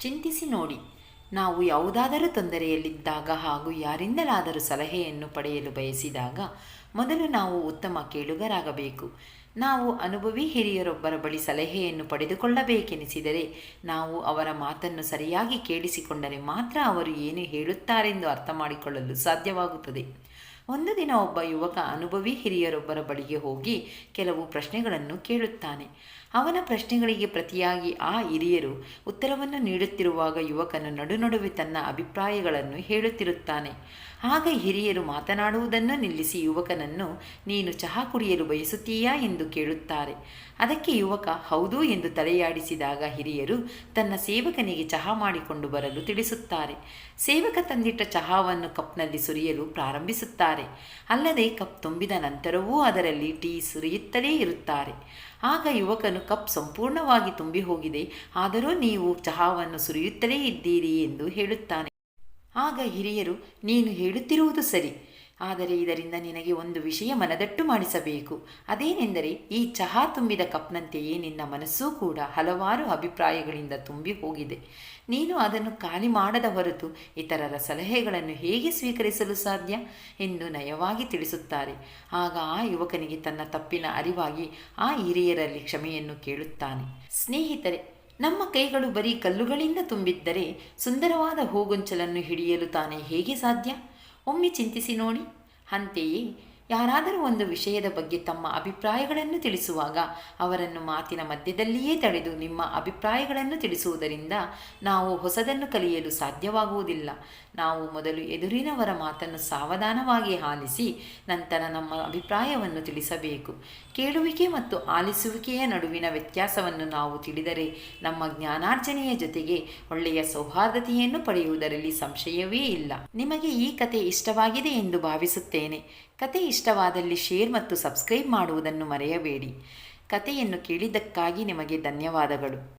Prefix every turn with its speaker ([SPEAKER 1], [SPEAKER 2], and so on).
[SPEAKER 1] ಚಿಂತಿಸಿ ನೋಡಿ. ನಾವು ಯಾವುದಾದರೂ ತೊಂದರೆಯಲ್ಲಿದ್ದಾಗ ಹಾಗೂ ಯಾರಿಂದಲಾದರೂ ಸಲಹೆಯನ್ನು ಪಡೆಯಲು ಬಯಸಿದಾಗ ಮೊದಲು ನಾವು ಉತ್ತಮ ಕೇಳುಗರಾಗಬೇಕು. ನಾವು ಅನುಭವಿ ಹಿರಿಯರೊಬ್ಬರ ಬಳಿ ಸಲಹೆಯನ್ನು ಪಡೆದುಕೊಳ್ಳಬೇಕೆನಿಸಿದರೆ ನಾವು ಅವರ ಮಾತನ್ನು ಸರಿಯಾಗಿ ಕೇಳಿಸಿಕೊಂಡರೆ ಮಾತ್ರ ಅವರು ಏನು ಹೇಳುತ್ತಾರೆಂದು ಅರ್ಥ ಮಾಡಿಕೊಳ್ಳಲು ಸಾಧ್ಯವಾಗುತ್ತದೆ. ಒಂದು ದಿನ ಒಬ್ಬ ಯುವಕ ಅನುಭವಿ ಹಿರಿಯರೊಬ್ಬರ ಬಳಿಗೆ ಹೋಗಿ ಕೆಲವು ಪ್ರಶ್ನೆಗಳನ್ನು ಕೇಳುತ್ತಾನೆ. ಅವನ ಪ್ರಶ್ನೆಗಳಿಗೆ ಪ್ರತಿಯಾಗಿ ಆ ಹಿರಿಯರು ಉತ್ತರವನ್ನು ನೀಡುತ್ತಿರುವಾಗ ಯುವಕನು ನಡುನಡುವೆ ತನ್ನ ಅಭಿಪ್ರಾಯಗಳನ್ನು ಹೇಳುತ್ತಿರುತ್ತಾನೆ. ಆಗ ಹಿರಿಯರು ಮಾತನಾಡುವುದನ್ನು ನಿಲ್ಲಿಸಿ ಯುವಕನನ್ನು, ನೀನು ಚಹಾ ಕುಡಿಯಲು ಬಯಸುತ್ತೀಯಾ? ಎಂದು ಕೇಳುತ್ತಾರೆ. ಅದಕ್ಕೆ ಯುವಕ, ಹೌದು ಎಂದು ತಲೆಯಾಡಿಸಿದಾಗ ಹಿರಿಯರು ತನ್ನ ಸೇವಕನಿಗೆ ಚಹಾ ಮಾಡಿಕೊಂಡು ಬರಲು ತಿಳಿಸುತ್ತಾರೆ. ಸೇವಕ ತಂದಿಟ್ಟ ಚಹಾವನ್ನು ಕಪ್ನಲ್ಲಿ ಸುರಿಯಲು ಪ್ರಾರಂಭಿಸುತ್ತಾರೆ. ಅಲ್ಲದೆ ಕಪ್ ತುಂಬಿದ ನಂತರವೂ ಅದರಲ್ಲಿ ಟೀ ಸುರಿಯುತ್ತಲೇ ಇರುತ್ತಾರೆ. ಆಗ ಯುವಕನು ಕಪ್ ಸಂಪೂರ್ಣವಾಗಿ ತುಂಬಿ ಹೋಗಿದೆ. ಆದರೂ ನೀವು ಚಹಾವನ್ನು ಸುರಿಯುತ್ತಲೇ ಇದ್ದೀರಿ ಎಂದು ಹೇಳುತ್ತಾನೆ. ಆಗ ಹಿರಿಯರು, ನೀನು ಹೇಳುತ್ತಿರುವುದು ಸರಿ. ಆದರೆ ಇದರಿಂದ ನಿನಗೆ ಒಂದು ವಿಷಯ ಮನದಟ್ಟು ಮಾಡಿಸಬೇಕು. ಅದೇನೆಂದರೆ, ಈ ಚಹಾ ತುಂಬಿದ ಕಪ್ನಂತೆಯೇ ನಿನ್ನ ಮನಸ್ಸೂ ಕೂಡ ಹಲವಾರು ಅಭಿಪ್ರಾಯಗಳಿಂದ ತುಂಬಿ ಹೋಗಿದೆ. ನೀನು ಅದನ್ನು ಖಾಲಿ ಮಾಡದ ಹೊರತು ಇತರರ ಸಲಹೆಗಳನ್ನು ಹೇಗೆ ಸ್ವೀಕರಿಸಲು ಸಾಧ್ಯ? ಎಂದು ನಯವಾಗಿ ತಿಳಿಸುತ್ತಾರೆ. ಆಗ ಆ ಯುವಕನಿಗೆ ತನ್ನ ತಪ್ಪಿನ ಅರಿವಾಗಿ ಆ ಹಿರಿಯರಲ್ಲಿ ಕ್ಷಮೆಯನ್ನು ಕೇಳುತ್ತಾನೆ. ಸ್ನೇಹಿತರೆ, ನಮ್ಮ ಕೈಗಳು ಬರೀ ಕಲ್ಲುಗಳಿಂದ ತುಂಬಿದ್ದರೆ ಸುಂದರವಾದ ಹೂಗೊಂಚಲನ್ನು ಹಿಡಿಯಲು ತಾನೇ ಹೇಗೆ ಸಾಧ್ಯ? ಒಮ್ಮೆ ಚಿಂತಿಸಿ ನೋಡಿ ಅಂತೆಯೇ ಯಾರಾದರೂ ಒಂದು ವಿಷಯದ ಬಗ್ಗೆ ತಮ್ಮ ಅಭಿಪ್ರಾಯಗಳನ್ನು ತಿಳಿಸುವಾಗ ಅವರನ್ನು ಮಾತಿನ ಮಧ್ಯದಲ್ಲಿಯೇ ತಡೆದು ನಿಮ್ಮ ಅಭಿಪ್ರಾಯಗಳನ್ನು ತಿಳಿಸುವುದರಿಂದ ನಾವು ಹೊಸದನ್ನು ಕಲಿಯಲು ಸಾಧ್ಯವಾಗುವುದಿಲ್ಲ. ನಾವು ಮೊದಲು ಎದುರಿನವರ ಮಾತನ್ನು ಸಾವಧಾನವಾಗಿ ಆಲಿಸಿ ನಂತರ ನಮ್ಮ ಅಭಿಪ್ರಾಯವನ್ನು ತಿಳಿಸಬೇಕು. ಕೇಳುವಿಕೆ ಮತ್ತು ಆಲಿಸುವಿಕೆಯ ನಡುವಿನ ವ್ಯತ್ಯಾಸವನ್ನು ನಾವು ತಿಳಿದರೆ ನಮ್ಮ ಜ್ಞಾನಾರ್ಜನೆಯ ಜೊತೆಗೆ ಒಳ್ಳೆಯ ಸೌಹಾರ್ದತೆಯನ್ನು ಪಡೆಯುವುದರಲ್ಲಿ ಸಂಶಯವೇ ಇಲ್ಲ. ನಿಮಗೆ ಈ ಕತೆ ಇಷ್ಟವಾಗಿದೆ ಎಂದು ಭಾವಿಸುತ್ತೇನೆ. ಕತೆ ಇಷ್ಟವಾದಲ್ಲಿ ಶೇರ್ ಮತ್ತು ಸಬ್ಸ್ಕ್ರೈಬ್ ಮಾಡುವುದನ್ನು ಮರೆಯಬೇಡಿ. ಕತೆಯನ್ನು ಕೇಳಿದ್ದಕ್ಕಾಗಿ ನಿಮಗೆ ಧನ್ಯವಾದಗಳು.